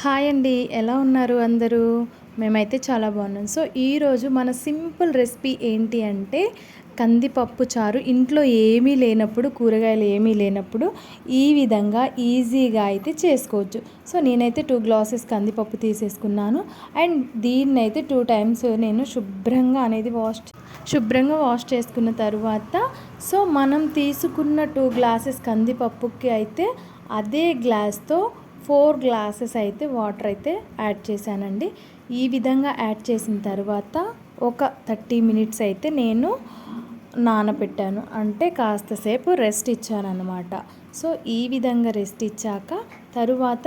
Hi అండి. ఎలా ఉన్నారు అందరూ? మేమైతే చాలా బాగున్నాం. సో ఈరోజు మన సింపుల్ రెసిపీ ఏంటి అంటే కందిపప్పు చారు. ఇంట్లో ఏమీ లేనప్పుడు కూరగాయలు ఏమీ లేనప్పుడు ఈ విధంగా ఈజీగా అయితే చేసుకోవచ్చు. సో నేనైతే టూ గ్లాసెస్ కందిపప్పు తీసేసుకున్నాను. అండ్ దీన్ని అయితే టూ టైమ్స్ నేను శుభ్రంగా అనేది వాష్ శుభ్రంగా వాష్ చేసుకున్న తర్వాత సో మనం తీసుకున్న టూ గ్లాసెస్ కందిపప్పుకి అయితే అదే గ్లాస్తో ఫోర్ గ్లాసెస్ అయితే వాటర్ అయితే యాడ్ చేశానండి. ఈ విధంగా యాడ్ చేసిన తర్వాత ఒక థర్టీ మినిట్స్ అయితే నేను నానబెట్టాను అంటే కాస్తసేపు రెస్ట్ ఇచ్చానమాట సో ఈ విధంగా రెస్ట్ ఇచ్చాక తరువాత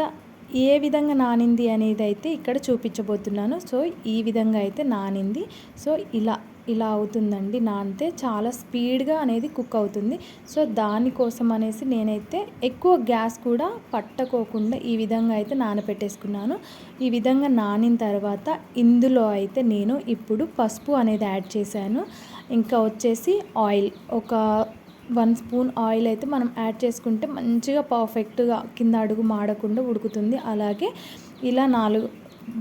ఏ విధంగా నానింది అనేది అయితే ఇక్కడ చూపించబోతున్నాను. సో ఈ విధంగా అయితే నానింది. సో ఇలా ఇలా అవుతుందండి. నానితే చాలా స్పీడ్గా అనేది కుక్ అవుతుంది. సో దానికోసం అనేసి నేనైతే ఎక్కువ గ్యాస్ కూడా పట్టకోకుండా ఈ విధంగా అయితే నానపెట్టేసుకున్నాను. ఈ విధంగా నానిన తర్వాత ఇందులో అయితే నేను ఇప్పుడు పసుపు అనేది యాడ్ చేశాను. ఇంకా వచ్చేసి ఆయిల్. ఒక వన్ స్పూన్ ఆయిల్ అయితే మనం యాడ్ చేసుకుంటే మంచిగా పర్ఫెక్ట్గా కింద అడుగు మాడకుండా ఉడుకుతుంది. అలాగే ఇలా నాలుగు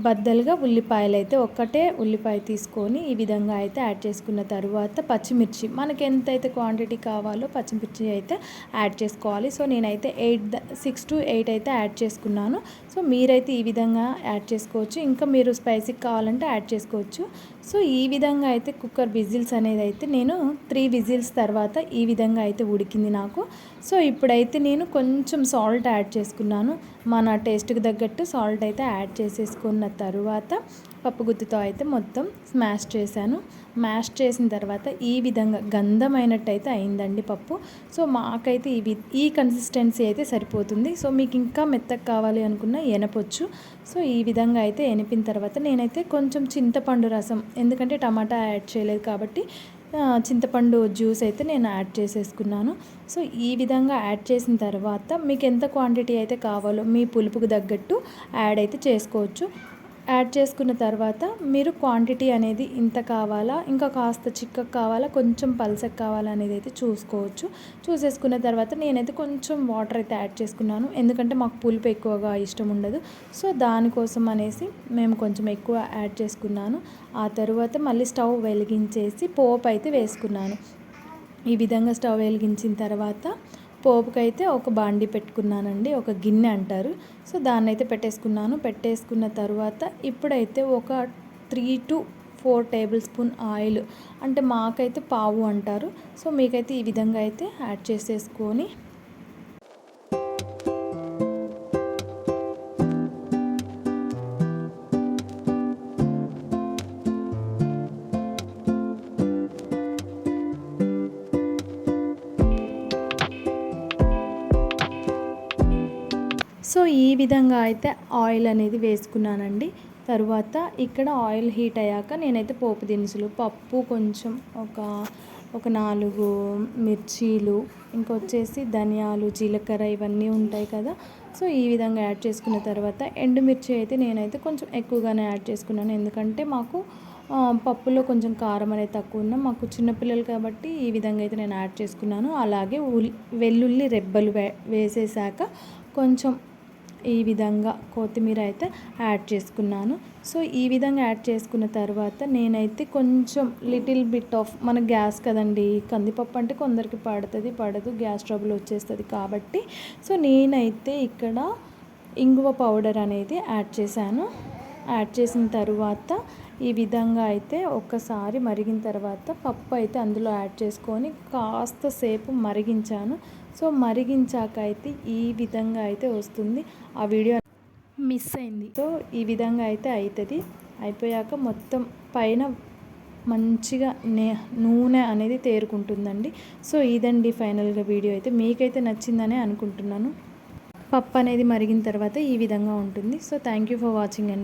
బద్దలుగా ఉల్లిపాయలు అయితే ఒక్కటే ఉల్లిపాయ తీసుకొని ఈ విధంగా అయితే యాడ్ చేసుకున్న తర్వాత పచ్చిమిర్చి. మనకి ఎంత అయితే క్వాంటిటీ కావాలో పచ్చిమిర్చి అయితే యాడ్ చేసుకోవాలి. సో నేనైతే ఎయిట్ సిక్స్ టు ఎయిట్ అయితే యాడ్ చేసుకున్నాను. సో మీరైతే ఈ విధంగా యాడ్ చేసుకోవచ్చు. ఇంకా మీరు స్పైసీకి కావాలంటే యాడ్ చేసుకోవచ్చు. సో ఈ విధంగా అయితే కుక్కర్ విజిల్స్ అనేది అయితే నేను త్రీ విజిల్స్ తర్వాత ఈ విధంగా అయితే ఉడికింది నాకు. సో ఇప్పుడైతే నేను కొంచెం సాల్ట్ యాడ్ చేసుకున్నాను. మన టేస్ట్కి తగ్గట్టు సాల్ట్ అయితే యాడ్ చేసేసుకున్న తరువాత పప్పు గుత్తితో అయితే మొత్తం స్మాష్ చేశాను. మ్యాష్ చేసిన తర్వాత ఈ విధంగా గంధమైనట్టు అయితే అయిందండి పప్పు. సో మాకైతే ఇవి ఈ కన్సిస్టెన్సీ అయితే సరిపోతుంది. సో మీకు ఇంకా మెత్తగా కావాలి అనుకున్న ఎనపొచ్చు. సో ఈ విధంగా అయితే ఎనిపిన తర్వాత నేనైతే కొంచెం చింతపండు రసం ఎందుకంటే టమాటా యాడ్ చేయలేదు కాబట్టి చింతపండు జ్యూస్ అయితే నేను యాడ్ చేసేసుకున్నాను. సో ఈ విధంగా యాడ్ చేసిన తర్వాత మీకు ఎంత క్వాంటిటీ అయితే కావాలో మీ పులుపుకు తగ్గట్టు యాడ్ అయితే చేసుకోవచ్చు. యాడ్ చేసుకున్న తర్వాత మీరు క్వాంటిటీ అనేది ఇంత కావాలా ఇంకా కాస్త చిక్కకు కావాలా కొంచెం పల్సకు కావాలా అనేది అయితే చూసుకోవచ్చు. చూసేసుకున్న తర్వాత నేనైతే కొంచెం వాటర్ అయితే యాడ్ చేసుకున్నాను. ఎందుకంటే మాకు పులుపు ఎక్కువగా ఇష్టం ఉండదు. సో దానికోసం అనేసి మేము కొంచెం ఎక్కువ యాడ్ చేసుకున్నాను. ఆ తర్వాత మళ్ళీ స్టవ్ వెలిగించేసి పోపు అయితే వేసుకున్నాను. ఈ విధంగా స్టవ్ వెలిగించిన తర్వాత పోపుకైతే ఒక బాండి పెట్టుకున్నానండి ఒక గిన్నె అంటారు. సో దాన్ని అయితే పెట్టేసుకున్నాను. పెట్టేసుకున్న తర్వాత ఇప్పుడైతే ఒక three to four tablespoon oil అంటే మాకైతే పావు అంటారు. సో మీకైతే ఈ విధంగా అయితే యాడ్ చేసేసుకొని సో ఈ విధంగా అయితే ఆయిల్ అనేది వేసుకున్నానండి. తర్వాత ఇక్కడ ఆయిల్ హీట్ అయ్యాక నేనైతే పోపు దినుసులు పప్పు కొంచెం ఒక ఒక నాలుగు మిర్చీలు ఇంకొచ్చేసి ధనియాలు జీలకర్ర ఇవన్నీ ఉంటాయి కదా. సో ఈ విధంగా యాడ్ చేసుకున్న తర్వాత ఎండుమిర్చి అయితే నేనైతే కొంచెం ఎక్కువగానే యాడ్ చేసుకున్నాను. ఎందుకంటే మాకు పప్పులో కొంచెం కారం అనేది తక్కువ ఉన్న మాకు చిన్నపిల్లలు కాబట్టి ఈ విధంగా అయితే నేను యాడ్ చేసుకున్నాను. అలాగే ఉల్లి వెల్లుల్లి రెబ్బలు వేసేసాక కొంచెం ఈ విధంగా కొత్తిమీర అయితే యాడ్ చేసుకున్నాను. సో ఈ విధంగా యాడ్ చేసుకున్న తర్వాత నేనైతే కొంచెం లిటిల్ బిట్ ఆఫ్ మన గ్యాస్ కదండి కందిపప్పు అంటే కొందరికి పడుతుంది పడదు గ్యాస్ ట్రబుల్ వచ్చేస్తుంది కాబట్టి. సో నేనైతే ఇక్కడ ఇంగువ పౌడర్ అనేది యాడ్ చేశాను. యాడ్ చేసిన తర్వాత ఈ విధంగా అయితే ఒక్కసారి మరిగిన తర్వాత పప్పు అయితే అందులో యాడ్ చేసుకొని కాస్త సేపు మరిగించాను. సో మరిగించాక అయితే ఈ విధంగా అయితే వస్తుంది. ఆ వీడియో మిస్ అయింది. సో ఈ విధంగా అయితే అవుతుంది అయిపోయాక మొత్తం పైన మంచిగా నే నూనె అనేది తేరుకుంటుందండి. సో ఇదండి ఫైనల్గా వీడియో అయితే. మీకైతే నచ్చిందనే అనుకుంటున్నాను. పప్పు అనేది మరిగిన తర్వాత ఈ విధంగా ఉంటుంది. So thank you for watching అండి.